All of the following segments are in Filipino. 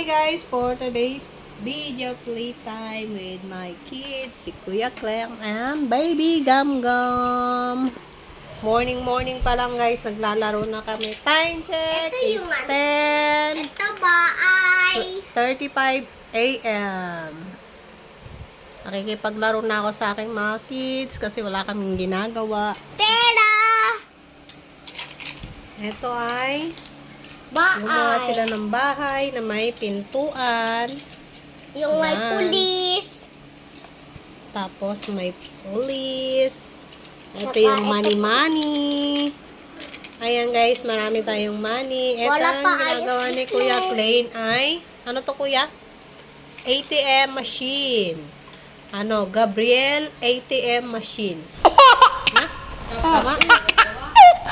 Hi guys, for today's video playtime with my kids, si Kuya Clem and baby Gam Gam. Morning morning pa lang guys, naglalaro na kami. Time check Ito is yung ano. 10 Ito ba ay... 35 a.m. Nakikipaglaro na ako sa aking mga kids kasi wala kaming ginagawa. Pera! Ito ay Ba gumawa sila ng bahay na may pintuan. Yung may Yan. pulis. Tapos may police. Ito Saka yung ito- money money. Ayan guys, marami tayong money. Ito Wala ang pa ginagawa ni Kuya. Klein ay, ano to kuya? ATM machine. Ano, Gabriel ATM machine. Ha? Tama?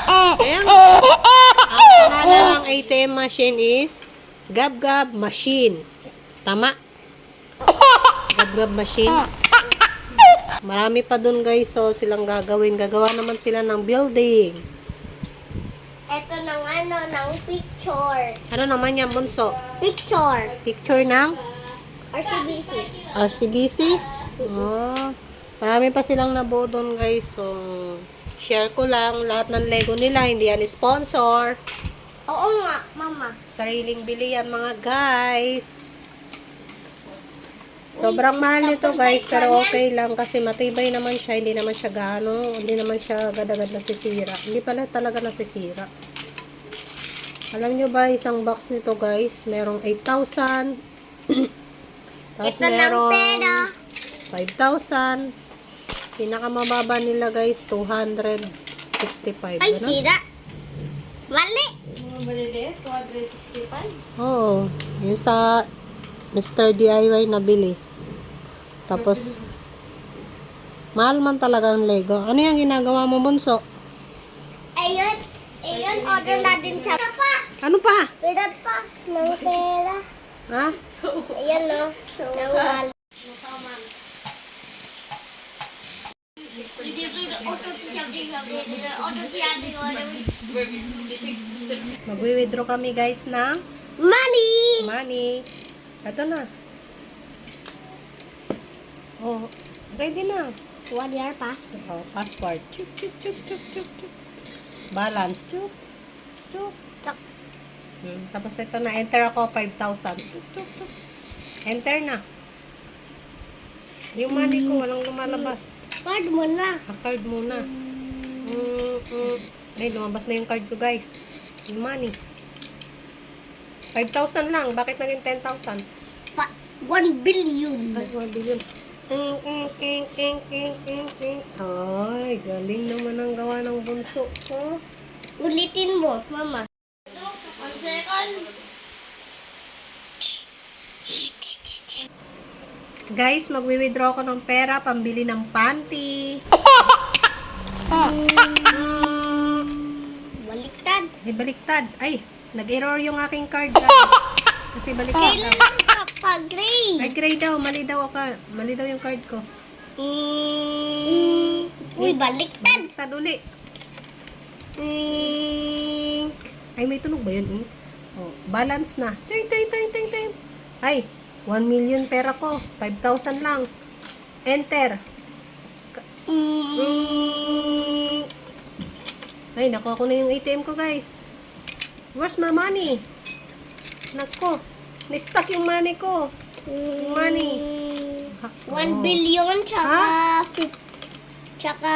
Ayan. Ang pangalan ng ATM machine is Gab Gab Machine. Tama? Gab Gab Machine. Marami pa dun guys, so silang gagawin. Gagawa naman sila ng building. Ito ng ano, ng picture. Ano naman yan, bunso? Picture. Picture ng RCBC. RCBC? Oh, marami pa silang nabuo dun guys, so share ko lang. Lahat ng Lego nila, hindi yan sponsor. Oo nga, mama. Sariling bili yan mga guys. Sobrang mahal nito guys, pero okay lang kasi matibay naman siya, hindi naman siya gaano, hindi naman siya gadagad nasisira. Hindi pala talaga nasisira. Alam nyo ba, isang box nito guys, merong 8,000. Tapos merong pera. 5,000. Pinakamababa nila guys, 265. Ay, Ganun? sira. Mali. Oo. Yung sa Mr. DIY na bili. Tapos, mahal man talaga ang Lego. Ano yung ginagawa mo, Bunso? Ayun. Ayun, order na din siya. Pera pa. Ano pa? Pera pa. Ng pera. Ha? Ayan no. Ng Magwi-withdraw kami guys ng Money! money. Ito na. Oh, ready na. One year passport. Oh, passport. Chuk, chuk, chuk, chuk, chuk, chuk. Balance. Chuk, chuk. Chuk. Hmm. Tapos ito na, enter ako 5,000. Chuk, chuk, chuk. Enter na. Yung money ko, walang lumalabas. Card mo na. Ang card muna. Mm, mm. Ay, lumabas na yung card ko, guys. Yung money. 5,000 lang. Bakit naging 10,000? Pa- one billion. Ay, 1 billion. Ing, ing, ing, ing, ing, ing, ing. Ay, galing naman ang gawa ng bunso ko. Ulitin mo, mama. One second. Guys, magwi-withdraw ko ng pera pambili ng panty. Mm, Baliktad. ay, baliktad. Ay, nag-error yung aking card, guys. Kasi baliktad. Kailan ka pa, Gray? Ay, gray daw. Mali daw ako. Mali daw yung card ko. Mm. Uy, baliktad. Baliktad uli. Ing. Ay, may tunog ba yun? Oh, balance na. Ting, ting, ting, ting, ting. Ay, 1 million pera ko. 5,000 lang. Enter. Mm. Ay, nakuha ko na yung ATM ko, guys. Where's my money? Nako. Na-stuck yung money ko. Yung money. Ha- One oh. billion, tsaka... fif- Tsaka...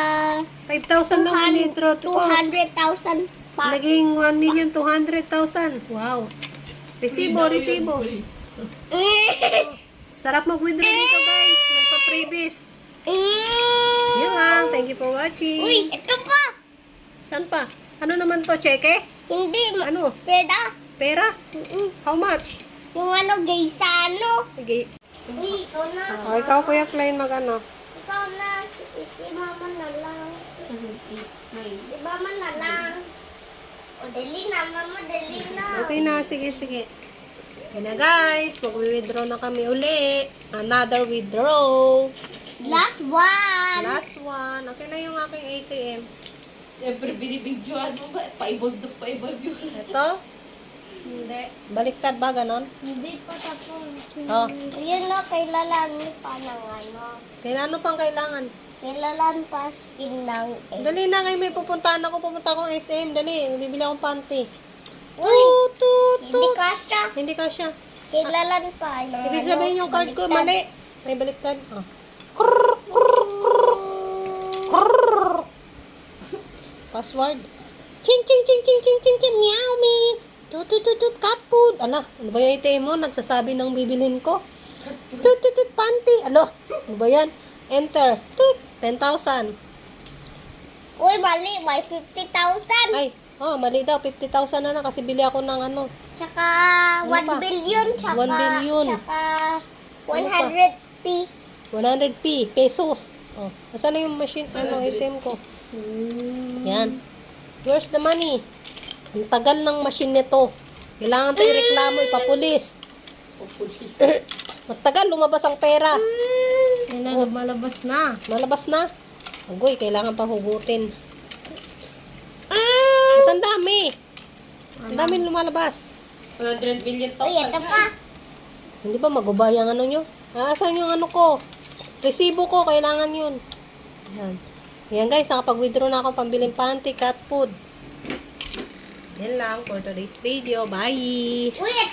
5,000 lang in-intro ko. 200,000 pa. Naging 1 million 200,000. Wow. Resibo, resibo. Sarap mag-withdraw dito guys. May pa-freebies. Yan lang. Thank you for watching. Uy, ito pa. Saan pa? Ano naman to? Cheque? Hindi, Ano? pera. Pera? Mm-mm. How much? Yung ano, gaysano. Okay. Uy, ikaw na. Oh, ikaw Kuya Klein mag ano? Ikaw na. Si, si mama na lang. Si mama na lang. O, dali na, mama, dali na. Okay na. Sige, sige. Yan na guys. Mag-withdraw na kami uli. Another withdraw. Last one. Last one. Okay na yung aking ATM. Siyempre, binibidyoan mo ba? Paibog na paibog yun. Ito. Hindi. Baliktad ba, ganon? Hindi pa tapos. Oh. Yun na, kailalan pa ng ano. Kaya ano pang kailangan? Kailalan pa skin ng egg. Dali na ngayon may pupuntahan ako. Pupunta akong SM. Dali, bibili akong panty. Uy! Tut, Hindi kasha. Hindi ka siya. Kailalan pa. Ng Ibig ano, sabihin yung card ko, mali. May baliktad. Oh. Krrr, krrr, krrr, krrr. Password. Ching, ching, ching, ching, ching, ching, ching, meow me. Tut, tut, tut, tut, cat food. Ano? Ano ba yung item mo? Nagsasabi ng bibilhin ko. Tut, tut, tut, panty. Ano? Ano ba yan? Enter. Tut, 10,000. Uy, mali. May 50,000. Ay, oh, mali daw. 50,000 na na kasi bili ako ng ano. Tsaka Ano 1 pa? billion. Tsaka, 1 billion. Tsaka Ano pa? 100p. 100p pesos. Oh, asan na yung machine, ano, item ko? Yan. Where's the money? Ang tagal ng machine nito. Kailangan tayo reklamo, ipapulis. Magtagal, lumabas ang pera. Kailangan malabas na. Malabas na. Agoy, kailangan pa hugutin. Ba't ang dami? Ang dami lumalabas. 100 billion Uy, ito pa. Hindi ba magubay ang ano nyo? Ah, asan yung ano ko? Resibo ko, kailangan yun. Yan. Yan guys, nakapag-withdraw na ako pambiling panty, cat food. Yan lang for today's video. Bye! Uy, ito